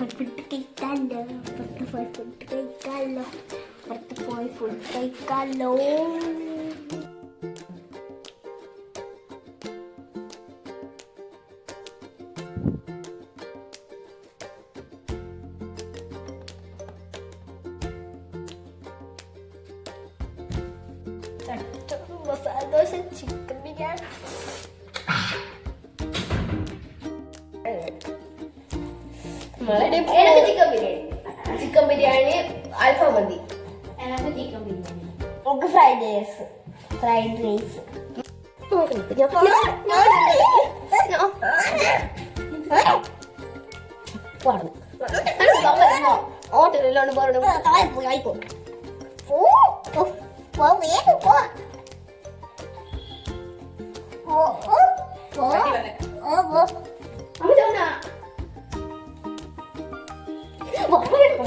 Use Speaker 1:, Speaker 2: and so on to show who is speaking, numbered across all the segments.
Speaker 1: പോയി ഫുഡ് കഴിക്കാലോ പുറത്ത് പോയി ഫുഡ് കഴിക്കാലോ പുറത്ത് പോയി ഫുഡ് കഴിക്കാലോ ചട്ട മസാല ദോശ ചിക്കൻ ബിരിയാണി.
Speaker 2: എനിക്ക് ചിക്കൻ ബിരിയാണി. ചിക്കൻ ബിരിയാണി അൽഫാം മന്തി
Speaker 1: എനിക്ക് ചിക്കൻ ബിരിയാണി. നമുക്ക് ഫ്രൈഡ് റൈസ്. Fried rice.
Speaker 2: ഓ ഓ അമ്മ ചോദിച്ചാ? അമ്മ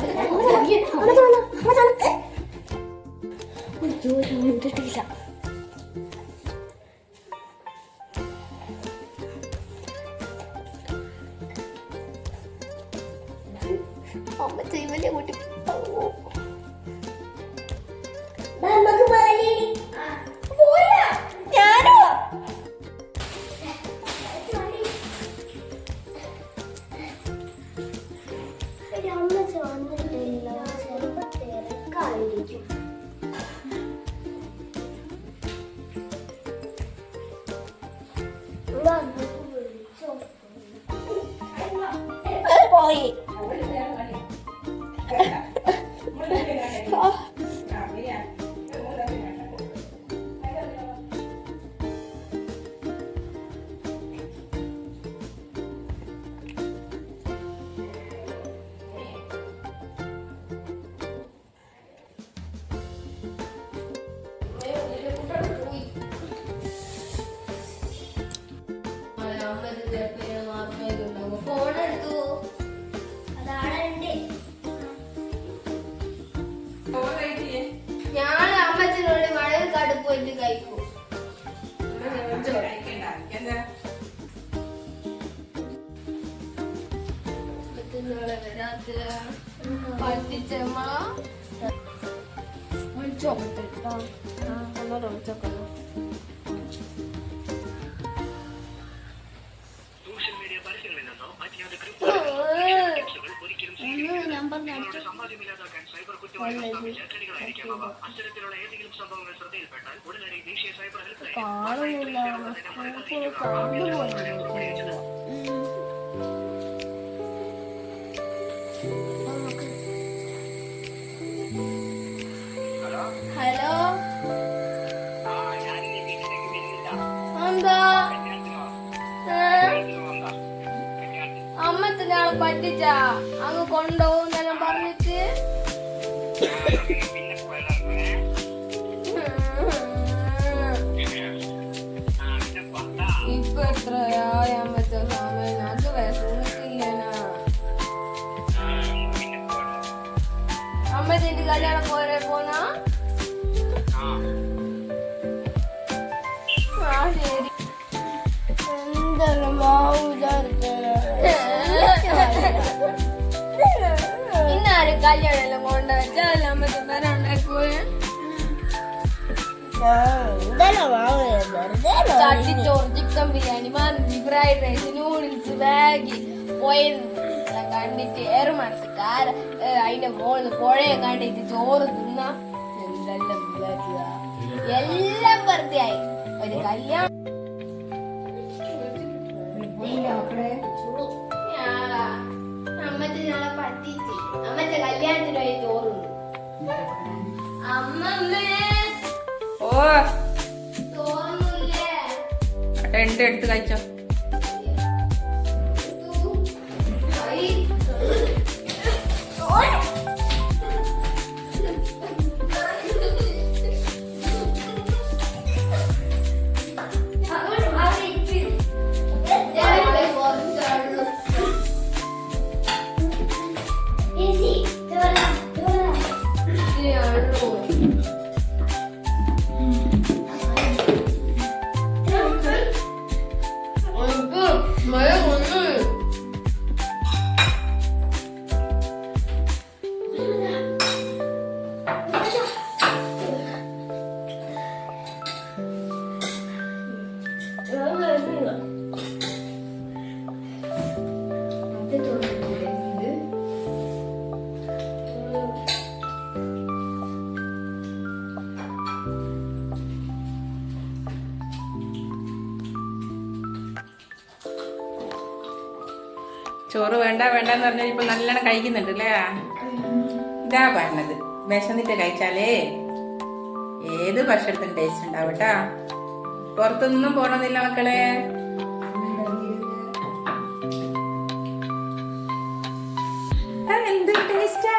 Speaker 3: 来。啊。സംഭവങ്ങൾ ശ്രദ്ധയിൽപ്പെട്ടാൽ ഉടനടി ദേശീയ സൈബർ ഹെൽപ്പ് ലൈൻ
Speaker 1: കാണുന്നില്ല
Speaker 2: പറ്റിച്ച? അങ്ങ് കൊണ്ടുപോകും എന്നെല്ലാം പറഞ്ഞിട്ട്? ഇന്നാരും കല്യാണം എല്ലാം കൊണ്ടുവച്ചാൽ അമ്മച്ച പേര ഉണ്ടാക്കുവേ
Speaker 1: എന്തെല്ലാം മാവ് വെറുതെ
Speaker 2: ചട്ടിച്ചോറ് ചിക്കൻ ബിരിയാണി മന്തി ഫ്രൈഡ് റൈസ് നൂഡിൽസ് മാഗി പോയെല്ലാം കണ്ടിട്ട് ഏറുമണത്ത് കാര അതിന്റെ മോളിൽ പുഴയെ കണ്ടിട്ട് ചോറ് തിന്ന എന്തെല്ലാം വിചാരിക്കുക. എല്ലാം വെറുതെയായി ഒരു കല്യാണം. ഞങ്ങളെ പറ്റിച്ച് അമ്മച്ച കല്യാണത്തിന് പോയി ചോറ് അമ്മമ്മേ.
Speaker 4: ഓ.
Speaker 2: ചോറൊന്നുമില്ലേ?
Speaker 4: എടുത്ത് കഴിച്ചോ. 아 이! ചോറ് വേണ്ട വേണ്ടെന്ന് പറഞ്ഞാൽ ഇപ്പൊ നല്ലോണം കഴിക്കുന്നുണ്ട് അല്ലേ? ഇതാ പറഞ്ഞത്. വിശന്നിട്ട് കഴിച്ചാലേ ഏത് ഭക്ഷണത്തിന് ടേസ്റ്റ് ഉണ്ടാവും കേട്ടാ. പുറത്തൊന്നും പോണമെന്നില്ല മക്കളെ. എന്ത് ടേസ്റ്റാ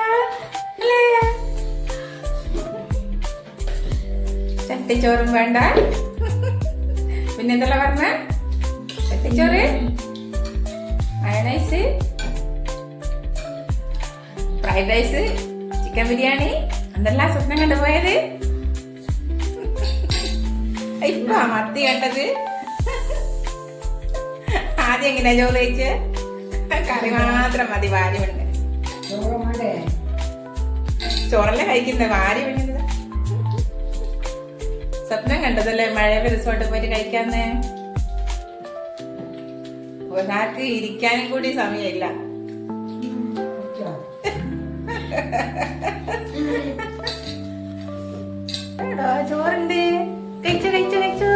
Speaker 4: ചട്ടിച്ചോറും വേണ്ട. പിന്നെന്തല്ല പറഞ്ഞ? ചട്ടിച്ചോറ്? Mayonnaise fried rice chicken biryani എന്തെല്ലാം സ്വപ്നം കണ്ടുപോയത് ഇപ്പൊ മത്തി കണ്ടത്. ആദ്യം എങ്ങനെയാ ചോറ് കഴിച്ച്? കറി മാത്രം മതി വാരി ഉണ്ട് ചോറല്ലേ കഴിക്കുന്നത് വാരി വീണത് സ്വപ്നം കണ്ടതല്ലേ മഴ റിസോർട്ടിൽ പോയിട്ട് കഴിക്കാന്ന്? ഒരാൾക്ക് ഇരിക്കാനും കൂടി സമയമില്ല. ചോറുണ്ട്. കഴിച്ചു കഴിച്ചു കഴിച്ചു.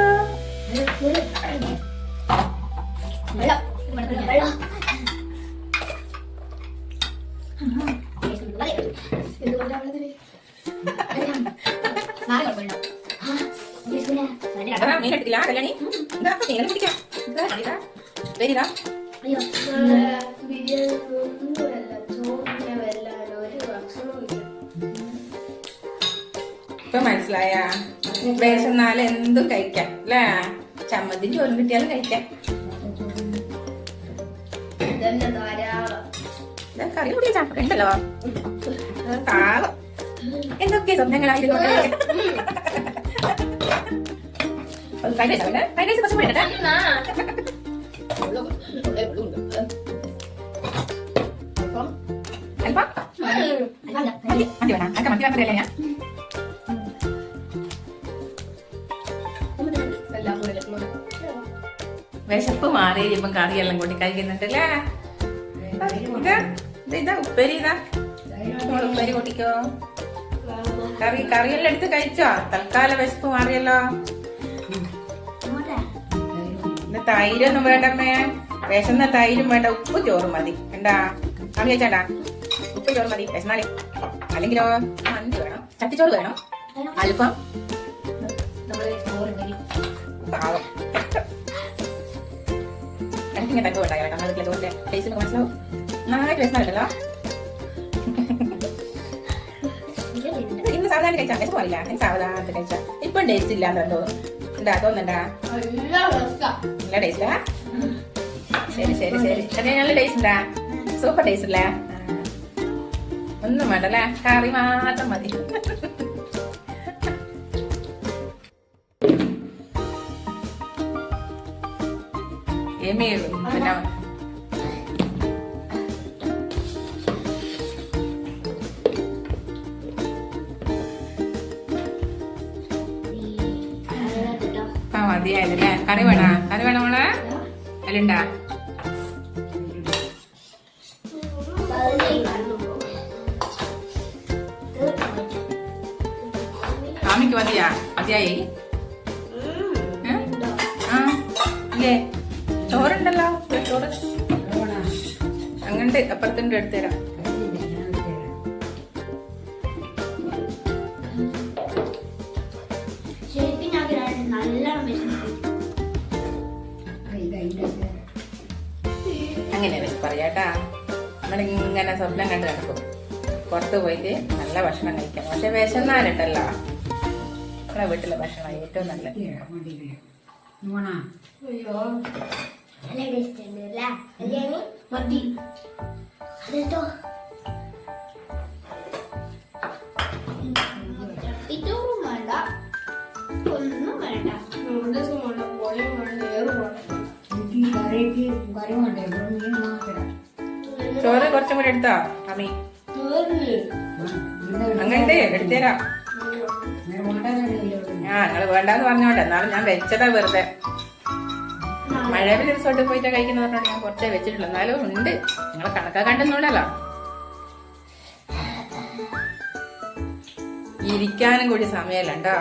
Speaker 1: എന്തുകൊണ്ട് അവളതിൽ നാളെ കുഴപ്പമില്ല
Speaker 2: ഇല്ല.
Speaker 4: ഇപ്പൊ മനസ്സിലായ? വിശന്നാൽ എന്തും കഴിക്കാം അല്ലേ? ചമ്മന്തി ജോലി കിട്ടിയാലും കഴിക്കാം. കറി കൂടി ചാപ്പ ഉണ്ടല്ലോ പാവം എന്തൊക്കെ ഫ്രൈഡ് റൈസ് കുറച്ച്?
Speaker 2: ഉള്ള-
Speaker 4: വിശപ്പ് മാറി ഇപ്പം കറിയെല്ലാം കൂട്ടി കഴിക്കുന്നുണ്ടല്ലേ? ഇതാ ഉപ്പേരി ഉപ്പേരി കൂട്ടിക്കോ കറി കറിയെല്ലാം എടുത്ത് കഴിച്ചോ? തൽക്കാല വിശപ്പ് മാറിയല്ലോ. തൈരൊന്നും വേണ്ടമ്മേ. വിശന്ന തൈരും വേണ്ട ഉപ്പ് ചോറും മതി. എന്താ? അമ്മ ചോദിച്ചാണ്ടാ? ഉപ്പ് ചോറ് മതി വിശന്നാലേ. അല്ലെങ്കിലോ മന്തി വേണം. ചട്ടിച്ചോറ് വേണം. അല്പം പാവം. വീട്ടിലെ ചോറിന്റെ ടേസ്റ്റ് നമുക്ക് മനസ്സിലാവും. നന്നായിട്ട് വിശന്നാലുണ്ടല്ലോ ഇന്ന് സാവധാനം കഴിച്ചാൽ വിശപ്പ് പറയില്ല ഞാൻ സാവധാനത്തിൽ കഴിച്ചാൽ ഇപ്പം ടേസ്റ്റ് ഇല്ലാന്ന് തോന്നുന്നു എന്താ? തോന്നണ്ടാ. നല്ല ടേസ്റ്റാ ശരി ശരി ശരി. അതെ നല്ല ടേസ്റ്റ് ഉണ്ടാ? സൂപ്പർ ടേസ്റ്റ് അല്ലേ ഒന്നും വേണ്ടല്ലേ? കറി മാത്രം മതി. എമി പിന്നെ ആ മതിയായതല്ലേ? കറി വേണോ? കറി വേണോ മോളെ? അല്ലുണ്ടാ മതിയാ മതിയായി ഇല്ലേ ചോറുണ്ടല്ലോ ചോറ് അങ്ങണ്ട് അപ്പുറത്തിന്റെ
Speaker 1: വിശന്നിട്ടുണ്ട്
Speaker 4: അങ്ങനെ പറയാട്ടാ. നമ്മളിങ്ങനെ സ്വപ്നം കണ്ട് കിടക്കും പുറത്ത് പോയിട്ട് നല്ല ഭക്ഷണം കഴിക്കാം. പക്ഷെ വിശന്നാലുണ്ടല്ലോ നമ്മളെ വീട്ടിലെ ഭക്ഷണം ഏറ്റവും
Speaker 1: നല്ല
Speaker 2: വേണ്ട ഒന്നും വേണ്ട വേണ്ട വേണ്ട ഏറും വേണ്ട
Speaker 4: ചോറ് കുറച്ചും കൂടി എടുത്താ അമ്മി? അങ്ങനത്തെ എടുത്തേരാ. നിങ്ങൾ വേണ്ടാന്ന് പറഞ്ഞോട്ടെ. എന്നാലും ഞാൻ വെച്ചതാ വെറുതെ. മഴവിൽ റിസോർട്ടിൽ പോയിട്ട് കഴിക്കുന്ന പറഞ്ഞോണ്ട് ഞാൻ കുറച്ചേ വെച്ചിട്ടുള്ളൂ. എന്നാലും ഉണ്ട്. നിങ്ങൾ കണക്കാക്കണ്ടെന്നുണ്ടല്ലോ ഇരിക്കാനും കൂടി സമയമല്ല കേട്ടോ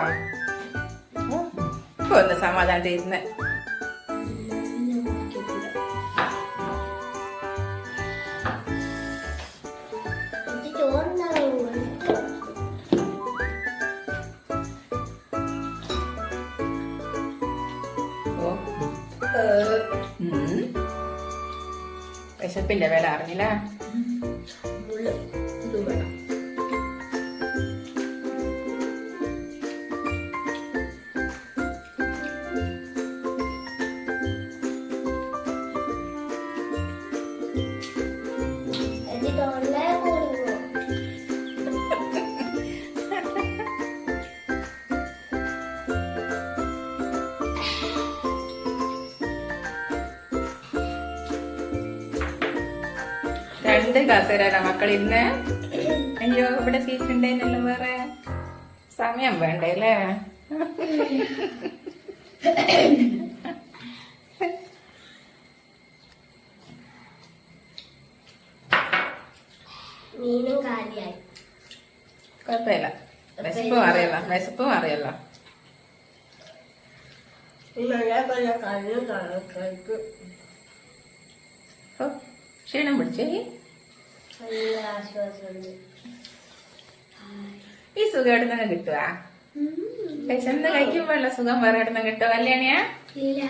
Speaker 4: ഇപ്പൊ ഒന്ന് സമാധാനത്തിൽ വിശപ്പിന്റെ വില അറിഞ്ഞില്ല? രണ്ട് കസേരയുടെ മക്കൾ ഇന്ന് അയ്യോ ഇവിടെ സീറ്റ് ഉണ്ടേനല്ലോ വേറെ. സമയം വേണ്ടേ അല്ലേ?
Speaker 1: മീനും കാലിയായി.
Speaker 4: കുഴപ്പമില്ല. വിശപ്പും അറിയല്ല. വിശപ്പും ഓ, ക്ഷീണം പിടിച്ചേ. ഈ സുഖം എവിടെ നിന്ന് കിട്ടുവാ? വിശന്ന് കഴിക്കുമ്പോഴുള്ള സുഖം വേറെ എവിടെ നിന്ന് കിട്ടുക കല്യാണിയാ?
Speaker 1: ഇല്ല.